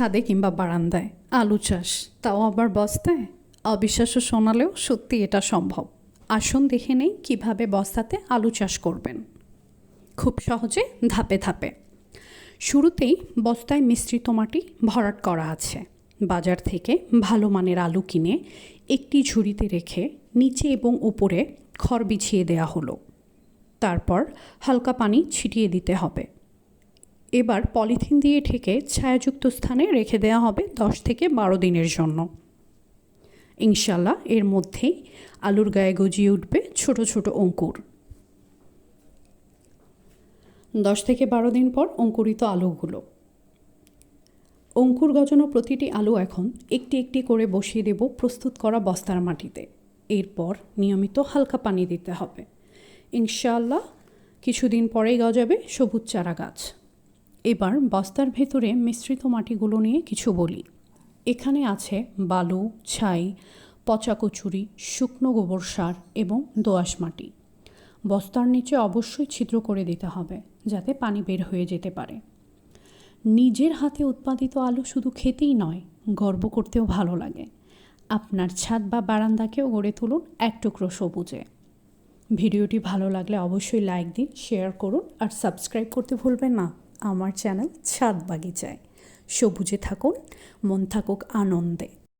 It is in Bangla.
ছাদে কিংবা বারান্দায় আলু চাষ, তাও আবার বস্তায়? অবিশ্বাস্য শোনালেও সত্যি এটা সম্ভব। আসুন দেখে নেই কীভাবে বস্তাতে আলু চাষ করবেন। খুব সহজে ধাপে ধাপে। শুরুতেই বস্তায় মিশ্রিত মাটি ভরাট করা আছে। বাজার থেকে ভালো মানের আলু কিনে একটি ঝুড়িতে রেখে নিচে এবং উপরে খড় বিছিয়ে দেওয়া হলো। তারপর হালকা পানি ছিটিয়ে দিতে হবে। এবার পলিথিন দিয়ে ঢেকে ছায়াযুক্ত স্থানে রেখে দেওয়া হবে দশ থেকে বারো দিনের জন্য। ইনশাল্লাহ এর মধ্যেই আলুর গায়ে গজিয়ে উঠবে ছোট ছোট অঙ্কুর। দশ থেকে বারো দিন পর অঙ্কুরিত আলুগুলো। অঙ্কুর গজানো প্রতিটি আলু এখন একটি একটি করে বসিয়ে দেব প্রস্তুত করা বস্তার মাটিতে। এরপর নিয়মিত হালকা পানি দিতে হবে। ইনশাআল্লাহ কিছুদিন পরেই গজাবে সবুজ চারা গাছ এবার বস্তার ভেতরে মিশ্রিত মাটিগুলো নিয়ে কিছু বলি। এখানে আছে বালু, ছাই, পচা কচুরি, শুকনো গোবর সার এবং দোআঁশ মাটি। বস্তার নিচে অবশ্যই ছিদ্র করে দিতে হবে, যাতে পানি বের হয়ে যেতে পারে। নিজের হাতে উৎপাদিত আলু শুধু খেতেই নয়, গর্ব করতেও ভালো লাগে। আপনার ছাদ বা বারান্দাকেও গড়ে তুলুন এক টুকরো সবুজে। ভিডিওটি ভালো লাগলে অবশ্যই লাইক দিন, শেয়ার করুন আর সাবস্ক্রাইব করতে ভুলবেন না। আমার চ্যানেল ছাদ বাগিচায়। সবুজে থাকুন মন থাকুক আনন্দে।